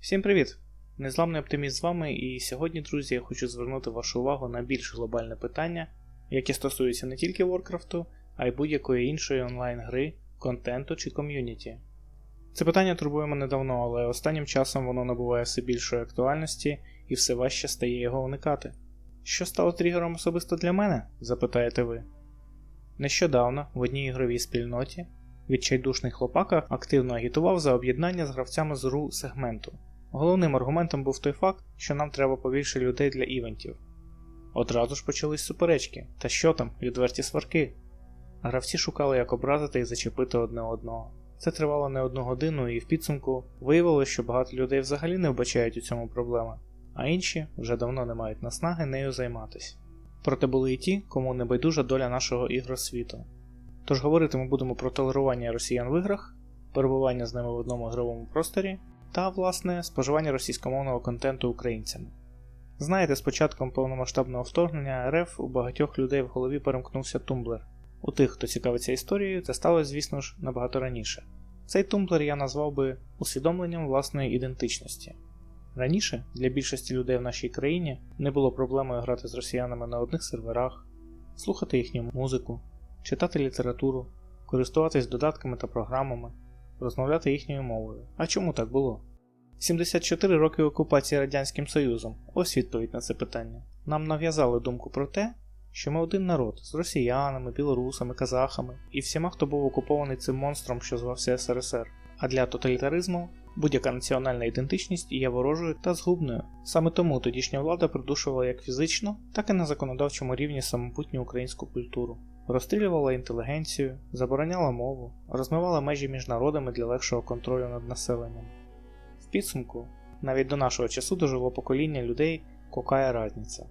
Всім привіт! Незламний оптиміст з вами, і сьогодні, друзі, я хочу звернути вашу увагу на більш глобальне питання, яке стосується не тільки Warcraft, а й будь-якої іншої онлайн-гри, контенту чи ком'юніті. Це питання турбує мене давно, але останнім часом воно набуває все більшої актуальності і все важче стає його уникати. Що стало тригером особисто для мене? запитаєте ви. Нещодавно в одній ігровій спільноті відчайдушний хлопака активно агітував за об'єднання з гравцями з ру сегменту. Головним аргументом був той факт, що нам треба побільше людей для івентів. Одразу ж почались суперечки, та що там, відверті сварки. Гравці шукали, як образити і зачепити одне одного. Це тривало не одну годину, і в підсумку виявилося, що багато людей взагалі не вбачають у цьому проблеми, а інші вже давно не мають наснаги нею займатися. Проте були і ті, кому не байдужа доля нашого ігросвіту. Тож говорити ми будемо про толерування росіян в іграх, перебування з ними в одному ігровому просторі та, власне, споживання російськомовного контенту українцями. Знаєте, з початком повномасштабного вторгнення РФ у багатьох людей в голові перемкнувся тумблер. У тих, хто цікавиться історією, це сталося, звісно ж, набагато раніше. Цей тумблер я назвав би усвідомленням власної ідентичності. Раніше для більшості людей в нашій країні не було проблемою грати з росіянами на одних серверах, слухати їхню музику, читати літературу, користуватись додатками та програмами, розмовляти їхньою мовою. А чому так було? 74 роки окупації Радянським Союзом ось відповідь на це питання. Нам нав'язали думку про те, що ми один народ з росіянами, білорусами, казахами і всіма, хто був окупований цим монстром, що звався СРСР. А для тоталітаризму будь-яка національна ідентичність є ворожою та згубною. Саме тому тодішня влада придушувала як фізично, так і на законодавчому рівні самобутню українську культуру. Розстрілювала інтелігенцію, забороняла мову, розмивала межі між народами для легшого контролю над населенням. В підсумку, навіть до нашого часу дожило покоління людей кокая разниця.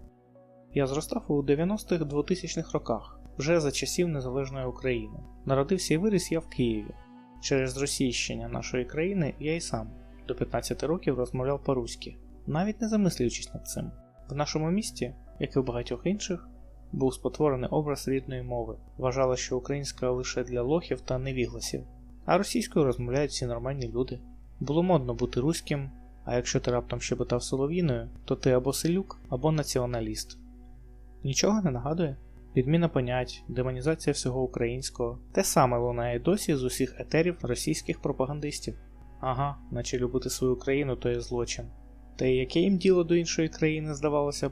Я зростав у 90-х 2000-х роках, вже за часів Незалежної України. Народився і виріс я в Києві. Через зросійщення нашої країни я і сам до 15 років розмовляв по-руськи, навіть не замислюючись над цим. В нашому місті, як і в багатьох інших, був спотворений образ рідної мови. Вважали, що українська лише для лохів та невігласів, а російською розмовляють всі нормальні люди. Було модно бути руським, а якщо ти раптом щебетав соловіною, то ти або селюк, або націоналіст. Нічого не нагадує? Відміна понять, демонізація всього українського, те саме лунає досі з усіх етерів російських пропагандистів. Ага, наче любити свою країну то є злочин. Та й яке їм діло до іншої країни, здавалося б?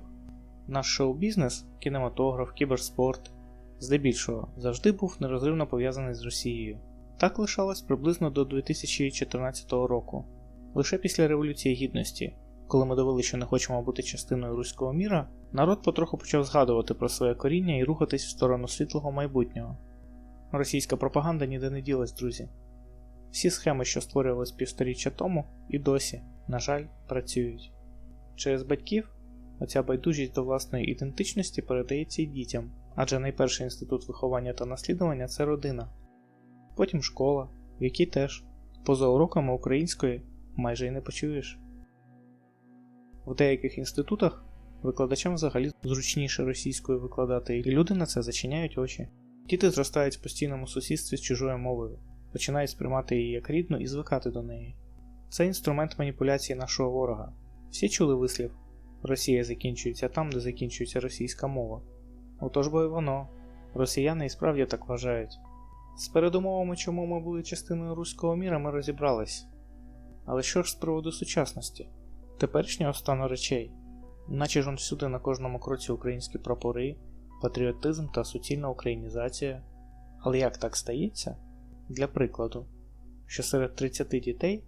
Наш шоу-бізнес, кінематограф, кіберспорт, здебільшого, завжди був нерозривно пов'язаний з Росією. Так лишалось приблизно до 2014 року. Лише після Революції Гідності, коли ми довели, що не хочемо бути частиною руського міра, народ потроху почав згадувати про своє коріння і рухатись в сторону світлого майбутнього. Російська пропаганда ніде не ділась, друзі. Всі схеми, що створювались півсторіччя тому, і досі, на жаль, працюють. Через батьків оця байдужість до власної ідентичності передається і дітям, адже найперший інститут виховання та наслідування це родина, потім школа, в якій теж, поза уроками української, майже й не почуєш. В деяких інститутах викладачам взагалі зручніше російською викладати, і люди на це зачиняють очі. Діти зростають в постійному сусідстві з чужою мовою, починають сприймати її як рідну і звикати до неї. Це інструмент маніпуляції нашого ворога. Всі чули вислів Росія закінчується там, де закінчується російська мова. Отож бо й воно. Росіяни і справді так вважають. З передумовами, чому ми були частиною руського міра, ми розібрались. Але що ж з приводу сучасності, теперішнього стану речей, наче ж он всюди на кожному кроці українські прапори, патріотизм та суцільна українізація. Але як так стається? Для прикладу, що серед 30 дітей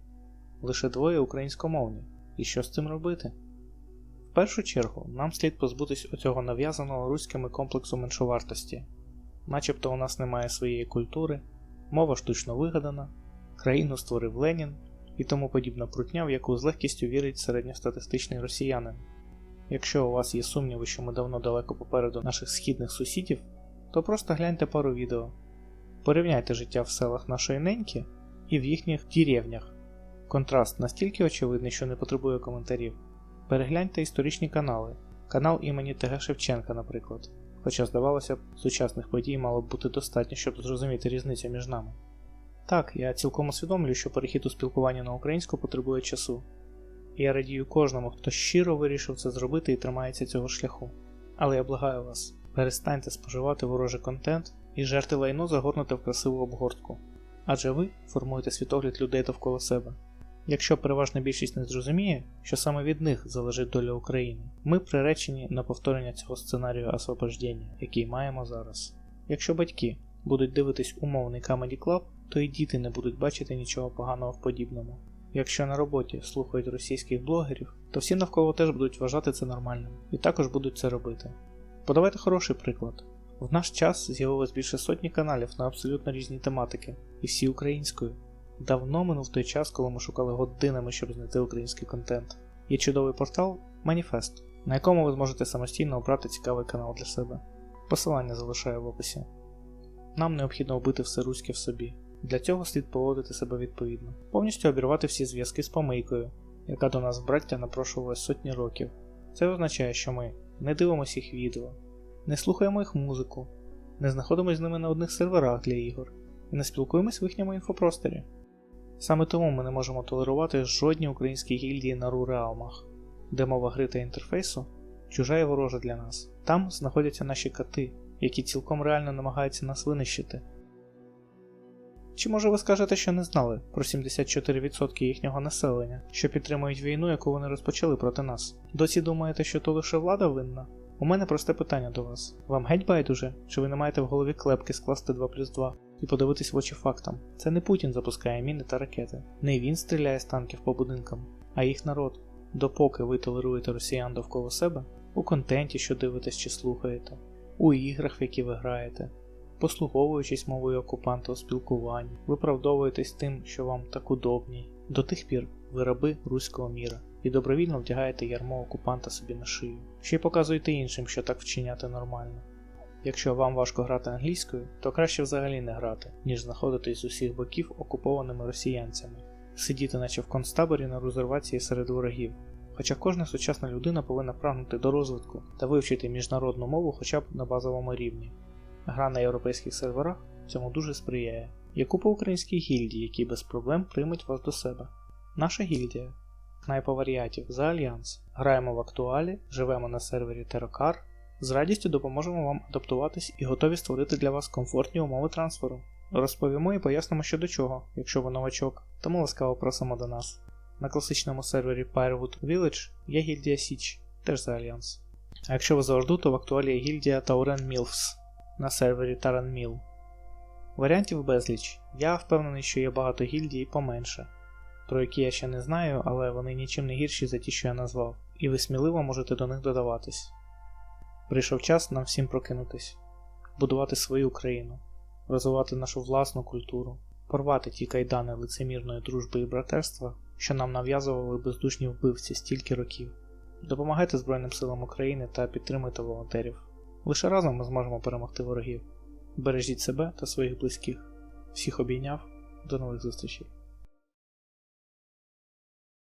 лише двоє українськомовні, і що з цим робити? В першу чергу нам слід позбутись оцього нав'язаного руськими комплексу меншовартості, начебто у нас немає своєї культури, мова штучно вигадана, країну створив Ленін і тому подібна прутня, в яку з легкістю вірить середньостатистичний росіянин. Якщо у вас є сумніви, що ми давно далеко попереду наших східних сусідів, то просто гляньте пару відео. Порівняйте життя в селах нашої неньки і в їхніх деревнях. Контраст настільки очевидний, що не потребує коментарів. Перегляньте історичні канали, канал імені ТГ Шевченка, наприклад. Хоча, здавалося б, сучасних подій мало б бути достатньо, щоб зрозуміти різницю між нами. Так, я цілком усвідомлюю, що перехід у спілкування на українську потребує часу. і я радію кожному, хто щиро вирішив це зробити і тримається цього шляху. Але я благаю вас, перестаньте споживати ворожий контент і жерти лайно загорнуте в красиву обгортку. Адже ви формуєте світогляд людей довкола себе. Якщо переважна більшість не зрозуміє, що саме від них залежить доля України, ми приречені на повторення цього сценарію освобождення, який маємо зараз. Якщо батьки будуть дивитись умовний Comedy Club, то і діти не будуть бачити нічого поганого в подібному. Якщо на роботі слухають російських блогерів, то всі навколо теж будуть вважати це нормальним і також будуть це робити. Подавайте хороший приклад. В наш час з'явилось більше сотні каналів на абсолютно різні тематики, і всі українською. Давно минув той час, коли ми шукали годинами, щоб знайти український контент. Є чудовий портал Маніфест, на якому ви зможете самостійно обрати цікавий канал для себе. Посилання залишаю в описі. Нам необхідно вбити все руське в собі. Для цього слід поводити себе відповідно, повністю обірвати всі зв'язки з помийкою, яка до нас браття напрошувалась сотні років. Це означає, що ми не дивимося їх відео, не слухаємо їх музику, не знаходимося з ними на одних серверах для ігор і не спілкуємось в їхньому інфопросторі. Саме тому ми не можемо толерувати жодні українські гільдії на руреалмах, де мова гри та інтерфейсу чужа і ворожа для нас. Там знаходяться наші коти, які цілком реально намагаються нас винищити. Чи може ви скажете, що не знали про 74% їхнього населення, що підтримують війну, яку вони розпочали проти нас? Досі думаєте, що то лише влада винна? У мене просте питання до вас. Вам геть байдуже, чи ви не маєте в голові клепки скласти 2 плюс 2 і подивитись в очі фактам? Це не Путін запускає міни та ракети, не він стріляє з танків по будинкам, а їх народ. Допоки ви толеруєте росіян довкола себе, у контенті, що дивитесь чи слухаєте, у іграх, в які ви граєте, послуговуючись мовою окупанта у спілкуванні, виправдовуєтесь тим, що вам так удобній. До тих пір ви раби руського міра і добровільно вдягаєте ярмо окупанта собі на шию, ще й показуєте іншим, що так вчиняти нормально. Якщо вам важко грати англійською, то краще взагалі не грати, ніж знаходитись з усіх боків окупованими росіянцями, сидіти наче в концтаборі на резервації серед ворогів. Хоча кожна сучасна людина повинна прагнути до розвитку та вивчити міжнародну мову хоча б на базовому рівні. Гра на європейських серверах цьому дуже сприяє. Є купа українських гільдій, які без проблем приймуть вас до себе. Наша гільдія Кнайпа варіатів за Альянс. Граємо в актуалі, живемо на сервері Terracar, з радістю допоможемо вам адаптуватись і готові створити для вас комфортні умови трансферу. Розповімо і пояснимо що до чого, якщо ви новачок, тому ласкаво просимо до нас. На класичному сервері Pirewood Village є гільдія Січ, теж за Альянс. А якщо ви завжди, то в актуалі є гільдія Tauren Mills на сервері Taran Mill. Варіантів безліч. Я впевнений, що є багато гільдій поменше, про які я ще не знаю, але вони нічим не гірші за ті, що я назвав, і ви сміливо можете до них додаватись. Прийшов час нам всім прокинутись, будувати свою країну, розвивати нашу власну культуру, порвати ті кайдани лицемірної дружби і братерства, що нам нав'язували бездушні вбивці стільки років. Допомагайте Збройним силам України та підтримуйте волонтерів. Лише разом ми зможемо перемогти ворогів. Бережіть себе та своїх близьких. Всіх обійняв, до нових зустрічей.